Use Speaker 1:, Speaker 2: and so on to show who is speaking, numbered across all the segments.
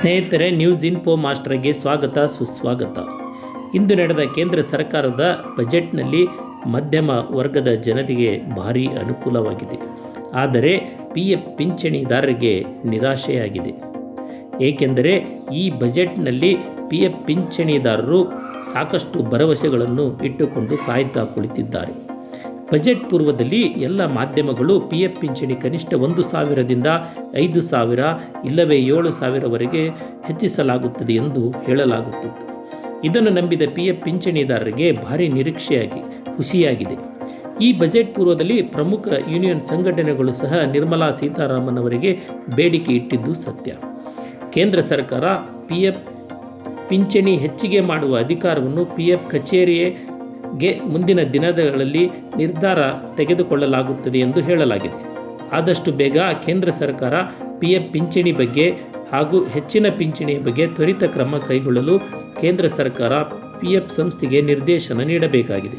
Speaker 1: ಸ್ನೇಹಿತರೆ news info ಮಾಸ್ಟರ್ಗೆ ಸ್ವಾಗತ, ಸುಸ್ವಾಗತ. ಇಂದು ನಡೆದ ಕೇಂದ್ರ ಸರ್ಕಾರದ ಬಜೆಟ್ನಲ್ಲಿ ಮಧ್ಯಮ ವರ್ಗದ ಜನತೆಗೆ ಭಾರಿ ಅನುಕೂಲವಾಗಿದೆ. ಆದರೆ ಪಿ ಎಫ್ ಪಿಂಚಣಿದಾರರಿಗೆ ನಿರಾಶೆಯಾಗಿದೆ. ಏಕೆಂದರೆ ಈ ಬಜೆಟ್ನಲ್ಲಿ ಪಿ ಎಫ್ ಪಿಂಚಣಿದಾರರು ಸಾಕಷ್ಟು ಭರವಸೆಗಳನ್ನು ಇಟ್ಟುಕೊಂಡು ಕಾಯ್ತಾ ಕುಳಿತಿದ್ದಾರೆ. ಬಜೆಟ್ ಪೂರ್ವದಲ್ಲಿ ಎಲ್ಲ ಮಾಧ್ಯಮಗಳು ಪಿ ಎಫ್ ಪಿಂಚಣಿ ಕನಿಷ್ಠ ಒಂದು ಸಾವಿರದಿಂದ ಐದು ಸಾವಿರ ಇಲ್ಲವೇ ಏಳು ಸಾವಿರವರೆಗೆ ಹೆಚ್ಚಿಸಲಾಗುತ್ತದೆ ಎಂದು ಹೇಳಲಾಗುತ್ತಿತ್ತು. ಇದನ್ನು ನಂಬಿದ ಪಿ ಎಫ್ ಪಿಂಚಣಿದಾರರಿಗೆ ಭಾರಿ ನಿರೀಕ್ಷೆಯಾಗಿ ಖುಷಿಯಾಗಿದೆ ಈ ಬಜೆಟ್ ಪೂರ್ವದಲ್ಲಿ ಪ್ರಮುಖ ಯೂನಿಯನ್ ಸಂಘಟನೆಗಳು ಸಹ ನಿರ್ಮಲಾ ಸೀತಾರಾಮನ್ ಅವರಿಗೆ ಬೇಡಿಕೆ ಇಟ್ಟಿದ್ದು ಸತ್ಯ. ಕೇಂದ್ರ ಸರ್ಕಾರ ಪಿ ಎಫ್ ಪಿಂಚಣಿ ಹೆಚ್ಚಿಗೆ ಮಾಡುವ ಅಧಿಕಾರವನ್ನು ಪಿ ಎಫ್ ಕಚೇರಿಗೆ ಮುಂದಿನ ದಿನಗಳಲ್ಲಿ ನಿರ್ಧಾರ ತೆಗೆದುಕೊಳ್ಳಲಾಗುತ್ತದೆ ಎಂದು ಹೇಳಲಾಗಿದೆ. ಆದಷ್ಟು ಬೇಗ ಕೇಂದ್ರ ಸರ್ಕಾರ ಪಿ ಎಫ್ ಪಿಂಚಣಿ ಬಗ್ಗೆ ಹಾಗೂ ಹೆಚ್ಚಿನ ಪಿಂಚಣಿಯ ಬಗ್ಗೆ ತ್ವರಿತ ಕ್ರಮ ಕೈಗೊಳ್ಳಲು ಕೇಂದ್ರ ಸರ್ಕಾರ ಪಿ ಎಫ್ ಸಂಸ್ಥೆಗೆ ನಿರ್ದೇಶನ ನೀಡಬೇಕಾಗಿದೆ.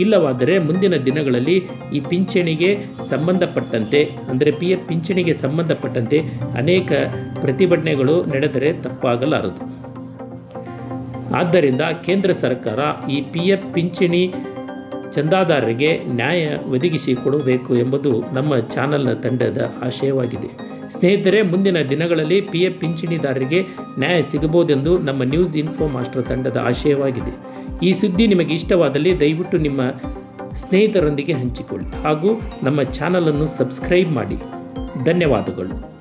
Speaker 1: ಇಲ್ಲವಾದರೆ ಮುಂದಿನ ದಿನಗಳಲ್ಲಿ ಈ ಪಿಂಚಣಿಗೆ ಸಂಬಂಧಪಟ್ಟಂತೆ, ಅಂದರೆ ಪಿ ಎಫ್ ಪಿಂಚಣಿಗೆ ಸಂಬಂಧಪಟ್ಟಂತೆ ಅನೇಕ ಪ್ರತಿಭಟನೆಗಳು ನಡೆದರೆ ತಪ್ಪಾಗಲಾರದು. ಆದ್ದರಿಂದ ಕೇಂದ್ರ ಸರ್ಕಾರ ಈ ಪಿ ಎಫ್ ಪಿಂಚಣಿ ಚಂದಾದಾರರಿಗೆ ನ್ಯಾಯ ಒದಗಿಸಿ ಕೊಡಬೇಕು ಎಂಬುದು ನಮ್ಮ ಚಾನಲ್ನ ತಂಡದ ಆಶಯವಾಗಿದೆ. ಸ್ನೇಹಿತರೆ, ಮುಂದಿನ ದಿನಗಳಲ್ಲಿ ಪಿ ಎಫ್ ಪಿಂಚಣಿದಾರರಿಗೆ ನ್ಯಾಯ ಸಿಗಬಹುದೆಂದು ನಮ್ಮ ನ್ಯೂಸ್ ಇನ್ಫೋ ಮಾಸ್ಟರ್ ತಂಡದ ಆಶಯವಾಗಿದೆ. ಈ ಸುದ್ದಿ ನಿಮಗೆ ಇಷ್ಟವಾದಲ್ಲಿ ದಯವಿಟ್ಟು ನಿಮ್ಮ ಸ್ನೇಹಿತರೊಂದಿಗೆ ಹಂಚಿಕೊಳ್ಳಿ ಹಾಗೂ ನಮ್ಮ ಚಾನಲನ್ನು ಸಬ್ಸ್ಕ್ರೈಬ್ ಮಾಡಿ. ಧನ್ಯವಾದಗಳು.